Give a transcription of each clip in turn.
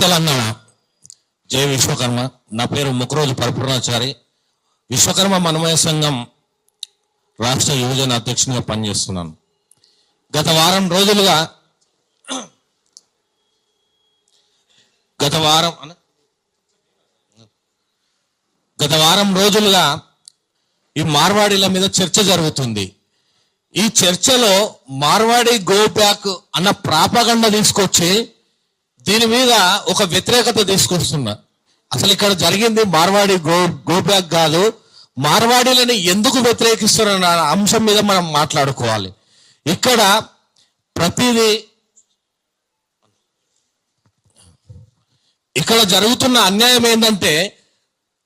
తెలంగాణ జై విశ్వకర్మ. నా పేరు ముఖరోజు పరిపూర్ణాచారి. విశ్వకర్మ మనమయ సంఘం రాష్ట్ర యువజన అధ్యక్షునిగా పనిచేస్తున్నాను. గత వారం రోజులుగా గత వారం గత వారం రోజులుగా ఈ మార్వాడీల మీద చర్చ జరుగుతుంది. ఈ చర్చలో మార్వాడి గో బ్యాక్ అన్న ప్రాపగండ తీసుకొచ్చి దీని మీద ఒక వ్యతిరేకత తీసుకొస్తున్నా. అసలు ఇక్కడ జరిగింది మార్వాడి గో గోబ్యాక్ కాదు. మార్వాడీలని ఎందుకు వ్యతిరేకిస్తున్న అంశం మీద మనం మాట్లాడుకోవాలి. ఇక్కడ ప్రతిదీ ఇక్కడ జరుగుతున్న అన్యాయం ఏంటంటే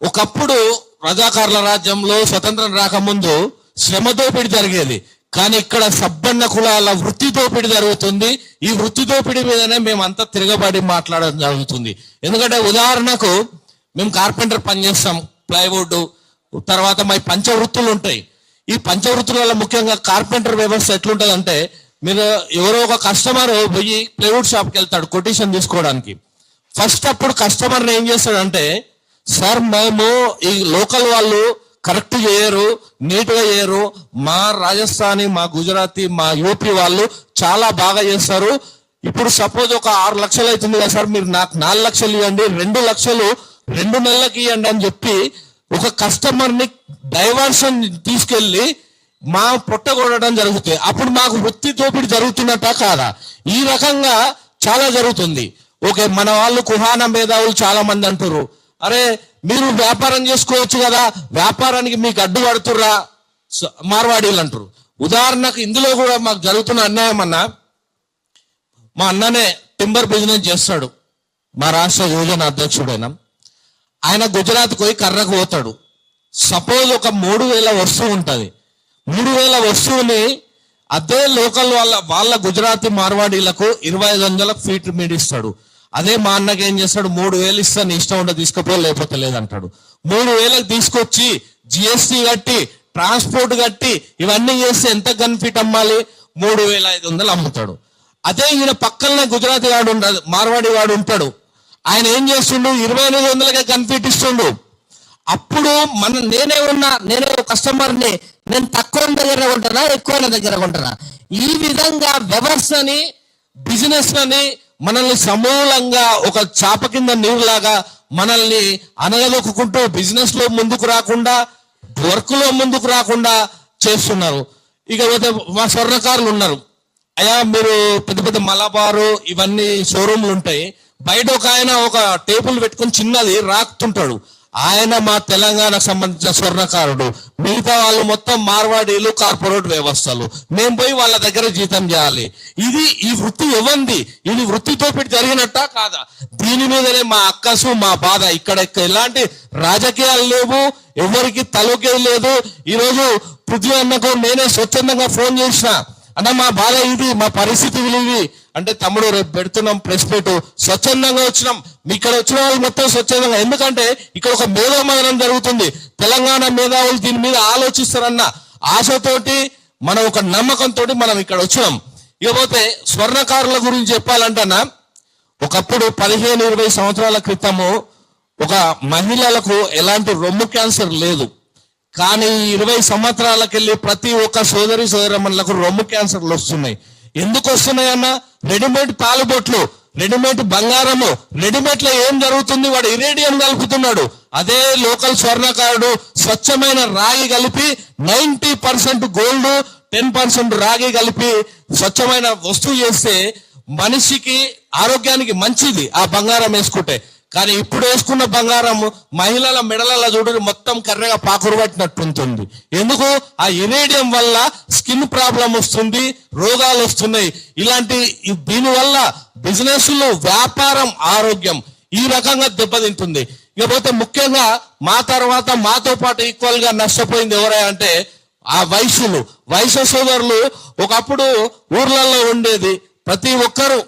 ఒకప్పుడు ప్రజాకారుల రాజ్యంలో స్వతంత్రం రాకముందు శ్రమ దోపిడీ జరిగేది. కానీ ఇక్కడ సబ్బన్న కులాల వృత్తి దోపిడి జరుగుతుంది. ఈ వృత్తి దోపిడి మీదనే మేమంతా తిరగబడి మాట్లాడడం జరుగుతుంది. ఎందుకంటే ఉదాహరణకు మేము కార్పెంటర్ పనిచేస్తాం ప్లైవుడ్ తర్వాత మా పంచవృత్తులు ఉంటాయి. ఈ పంచవృత్తులలో ముఖ్యంగా కార్పెంటర్ వ్యవస్థ ఎట్లుంటుందంటే మీరు ఎవరో ఒక కస్టమర్ పోయి ప్లైవుడ్ షాప్కి వెళ్తాడు కొటేషన్ తీసుకోవడానికి. ఫస్ట్ అప్పుడు కస్టమర్ని ఏం చేస్తాడంటే సార్ మేము ఈ లోకల్ వాళ్ళు కరెక్ట్ చేయరు నీట్గా చేయరు. మా రాజస్థానీ మా గుజరాతీ మా యూపీ వాళ్ళు చాలా బాగా చేస్తారు. ఇప్పుడు సపోజ్ ఒక ఆరు లక్షలు అవుతుంది కదా సార్ మీరు నాకు నాలుగు లక్షలు ఇవ్వండి రెండు లక్షలు రెండు నెలలకి ఇవ్వండి అని చెప్పి ఒక కస్టమర్ని డైవర్షన్ తీసుకెళ్ళి మా పొట్టగొడడం జరుగుతుంది. అప్పుడు మాకు వృత్తి దోపిడీ జరుగుతున్నట్ట కాదా? ఈ రకంగా చాలా జరుగుతుంది. ఓకే మన వాళ్ళు కుహాన మేధావులు చాలా మంది అంటారు అరే మీరు వ్యాపారం చేసుకోవచ్చు కదా వ్యాపారానికి మీకు అడ్డు పడుతుర్రా? స- మార్వాడీలు అంటారు ఉదాహరణకు ఇందులో కూడా మాకు జరుగుతున్న అన్యాయం అన్న మా అన్ననే టింబర్ బిజినెస్ చేస్తాడు. మా రాష్ట్ర యువజన అధ్యక్షుడైన. ఆయన గుజరాత్ పోయి కర్రకు పోతాడు. సపోజ్ ఒక మూడు వేల వస్తువు ఉంటుంది. మూడు వేల వస్తువుని అదే లోకల్ వాళ్ళ వాళ్ళ గుజరాతీ మార్వాడీలకు ఇరవై ఐదు వందల ఫీట్ మీడిస్తాడు. ఇస్తాడు అదే మా అన్నకి ఏం చేస్తాడు? మూడు వేలు ఇస్తాను ఇష్టం ఉంటే తీసుకుపో లేకపోతే లేదంటాడు. మూడు వేలకు తీసుకొచ్చి జిఎస్టీ కట్టి ట్రాన్స్పోర్ట్ కట్టి ఇవన్నీ చేస్తే ఎంత గన్ఫిట్ అమ్మాలి? మూడు వేల ఐదు వందలు అమ్ముతాడు. అదే ఈయన పక్కనే గుజరాతీ వాడు ఉండదు మార్వాడి వాడు ఉంటాడు. ఆయన ఏం చేస్తుండు? ఇరవై ఎనిమిది వందలకే కన్ఫీట్ ఇస్తుండు. అప్పుడు మన నేనే ఉన్నా నేనే ఒక కస్టమర్ని నేను తక్కువ దగ్గర కొంటానా? ఎక్కువ దగ్గర కొంటానా? ఈ విధంగా వ్యవస్థని బిజినెస్ అని మనల్ని సమూలంగా ఒక చాప కింద నీరులాగా మనల్ని అనగదొక్కుంటూ బిజినెస్లో ముందుకు రాకుండా వర్క్లో ముందుకు రాకుండా చేస్తున్నారు. ఇక పోతే మా స్వర్ణకారులు ఉన్నారు. అయ్యా మీరు పెద్ద పెద్ద మలబారు ఇవన్నీ షోరూమ్లు ఉంటాయి. బయట ఒక ఆయన ఒక టేబుల్ పెట్టుకొని చిన్నది రాకుతుంటాడు. ఆయన మా తెలంగాణకు సంబంధించిన స్వర్ణకారుడు. మిగతా వాళ్ళు మొత్తం మార్వాడీలు కార్పొరేట్ వ్యవస్థలు. మేము పోయి వాళ్ళ దగ్గర జీతం చేయాలి. ఇది ఈ వృత్తి ఇవ్వండి ఇది వృత్తితో పెట్టి జరిగినట్టా కాదా? దీని మీదనే మా అక్కసు మా బాధ ఇక్కడ ఎలాంటి రాజకీయాలు లేవు. ఎవరికి తలకే లేదు. ఈరోజు పృథ్వీ అన్నకు నేనే స్వచ్ఛందంగా ఫోన్ చేసిన. అన్న మా బాధ ఇది మా పరిస్థితులు ఇవి. అంటే తమ్ముడు రేపు పెడుతున్నాం ప్రెస్ పెట్టు స్వచ్ఛందంగా వచ్చినాం. ఇక్కడ వచ్చిన వాళ్ళు మొత్తం స్వచ్ఛందంగా. ఎందుకంటే ఇక్కడ ఒక మేధోమదనం జరుగుతుంది. తెలంగాణ మేధావులు దీని మీద ఆలోచిస్తారన్న ఆశతోటి మనం ఒక నమ్మకంతో మనం ఇక్కడ వచ్చినాం. ఇకపోతే స్వర్ణకారుల గురించి చెప్పాలంటనా ఒకప్పుడు పదిహేను ఇరవై సంవత్సరాల క్రితము ఒక మహిళలకు ఎలాంటి రొమ్ము క్యాన్సర్ లేదు. కానీ ఇరవై సంవత్సరాలకెళ్ళి ప్రతి ఒక్క సోదరి సోదరమ్మలకు రొమ్ము క్యాన్సర్లు వస్తున్నాయి. ఎందుకు వస్తున్నాయి అన్న? రెడీమేడ్ పాలబొట్లు రెడీమేడ్ బంగారము రెడీమేడ్లో ఏం జరుగుతుంది? వాడు ఇరేడియం కలుపుతున్నాడు. అదే లోకల్ స్వర్ణకారుడు స్వచ్ఛమైన రాగి కలిపి ninety percent gold ten percent రాగి కలిపి స్వచ్ఛమైన వస్తువు చేస్తే మనిషికి ఆరోగ్యానికి మంచిది ఆ బంగారం వేసుకుంటే. కానీ ఇప్పుడు వేసుకున్న బంగారం మహిళల మెడల చూడని మొత్తం కర్రగా పాకురు పట్టినట్టుంటుంది ఎందుకు? ఆ ఇరేడియం వల్ల స్కిన్ ప్రాబ్లం వస్తుంది రోగాలు వస్తున్నాయి. ఇలాంటి దీనివల్ల బిజినెస్లు వ్యాపారం ఆరోగ్యం ఈ రకంగా దెబ్బతింటుంది. ఇకపోతే ముఖ్యంగా మా తర్వాత మాతో పాటు ఈక్వల్గా నష్టపోయింది ఎవరై అంటే ఆ వైశ్యులు వయసు సోదరులు ఒకప్పుడు ఊర్లలో ఉండేది. ప్రతి ఒక్కరూ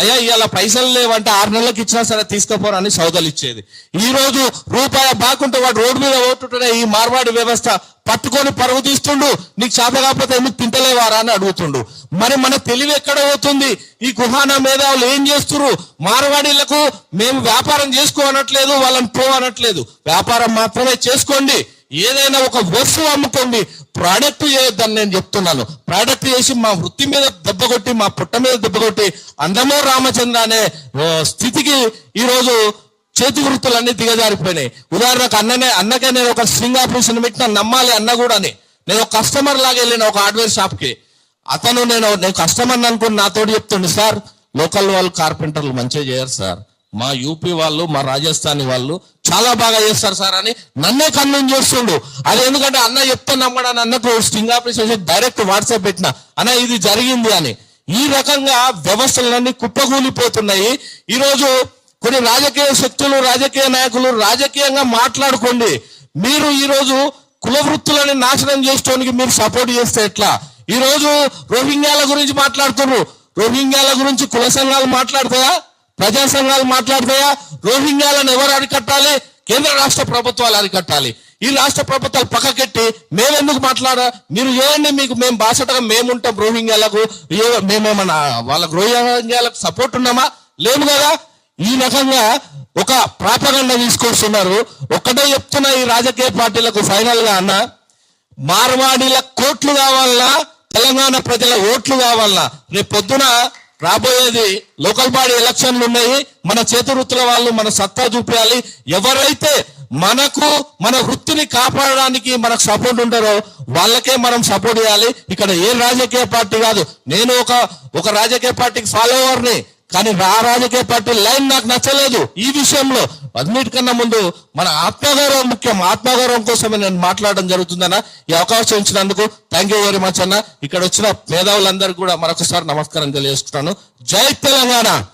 అయ్యా ఇవాళ పైసలు లేవంటే ఆరు నెలలకు ఇచ్చినా సరే తీసుకుపోరని సౌదలు ఇచ్చేది. ఈ రోజు రూపాయి బాగుంటే వాడు రోడ్డు మీద ఓటుంటే ఈ మార్వాడి వ్యవస్థ పట్టుకొని పరుగు తీస్తుండు నీకు చేత కాకపోతే ఎందుకు తింటలేవారా అని అడుగుతుండు. మరి మన తెలివి ఎక్కడ పోతుంది? ఈ కుహానా మేధావులు ఏం చేస్తున్నారు మార్వాడీలకు మేము వ్యాపారం చేసుకోనట్లేదు వాళ్ళని పో అనట్లేదు. వ్యాపారం మాత్రమే చేసుకోండి. ఏదైనా ఒక వస్తువు అమ్ముకోండి. ప్రోడక్ట్ చేయొద్దని నేను చెప్తున్నాను. ప్రోడక్ట్ చేసి మా వృత్తి మీద దెబ్బ కొట్టి మా పుట్ట మీద దెబ్బ కొట్టి అందమో రామచంద్ర అనే స్థితికి ఈరోజు చేతి వృత్తులన్నీ దిగజారిపోయినాయి. ఉదాహరణకు అన్ననే అన్నకే నేను ఒక స్ట్రింగ్ ఆపరేషన్ పెట్టిన నమ్మాలి అన్న కూడా నేను ఒక కస్టమర్ లాగా వెళ్ళిన ఒక హార్డ్వేర్ షాప్కి. అతను నేను నేను కస్టమర్ అనుకుని నాతోటి చెప్తుండే సార్ లోకల్ వాళ్ళు కార్పెంటర్లు మంచిగా చేయరు సార్. మా యూపీ వాళ్ళు మా రాజస్థానీ వాళ్ళు చాలా బాగా చేస్తారు సార్ అని నన్నే కన్విన్స్ చేస్తుండు. అది ఎందుకంటే అన్న చెప్తే నమ్మడాని అన్నకు స్టింగ్ ఆపరేషన్ డైరెక్ట్ వాట్సాప్ పెట్టిన అన్న ఇది జరిగింది అని. ఈ రకంగా వ్యవస్థలన్నీ కుప్పకూలిపోతున్నాయి. ఈరోజు కొన్ని రాజకీయ శక్తులు రాజకీయ నాయకులు రాజకీయంగా మాట్లాడుకోండి. మీరు ఈరోజు కుల వృత్తులని నాశనం చేసుకోవడానికి మీరు సపోర్ట్ చేస్తే ఎట్లా? ఈరోజు రోహింగ్యాల గురించి మాట్లాడుతున్నారు. రోహింగ్యాల గురించి కుల సంఘాలు మాట్లాడతాయా? ప్రజా సంఘాలు మాట్లాడతాయా? రోహింగ్యాలను ఎవరు అరికట్టాలి? కేంద్ర రాష్ట్ర ప్రభుత్వాలు అరికట్టాలి. ఈ రాష్ట్ర ప్రభుత్వాలు పక్కకెట్టి మేమెందుకు మాట్లాడా? మీరు చేయండి మీకు మేము బాసటగా మేముంటాం రోహింగ్యాలకు? మేమేమన్నా వాళ్ళకు రోహింగ్యాలకు సపోర్ట్ ఉన్నామా? లేము కదా. ఈ రకంగా ఒక ప్రాపగండ తీసుకొస్తున్నారు. ఒక్కటే చెప్తున్నా ఈ రాజకీయ పార్టీలకు ఫైనల్గా అన్న. మార్వాడీల కోట్లు కావాలన్నా తెలంగాణ ప్రజల ఓట్లు కావాలన్నా. రేపు పొద్దున రాబోయేది లోకల్ బాడీ ఎలక్షన్లు ఉన్నాయి. మన చేతివృత్తుల వాళ్ళు మన సత్తా చూపించాలి. ఎవరైతే మనకు మన వృత్తిని కాపాడడానికి మనకు సపోర్ట్ ఉంటారో వాళ్ళకే మనం సపోర్ట్ చేయాలి. ఇక్కడ ఏ రాజకీయ పార్టీ కాదు. నేను ఒక ఒక రాజకీయ పార్టీకి ఫాలోవర్ని కానీ ఆ రాజకీయ పార్టీ లైన్ నాకు నచ్చలేదు ఈ విషయంలో. అన్నిటికన్నా ముందు మన ఆత్మగౌరవం ముఖ్యం. ఆత్మగౌరవం కోసమే నేను మాట్లాడడం జరుగుతుందన్న ఈ అవకాశం ఇచ్చినందుకు థ్యాంక్ యూ వెరీ మచ్ అన్న. ఇక్కడ వచ్చిన మేధావులందరికీ కూడా మరొకసారి నమస్కారం తెలియజేసుకుంటాను. జై తెలంగాణ!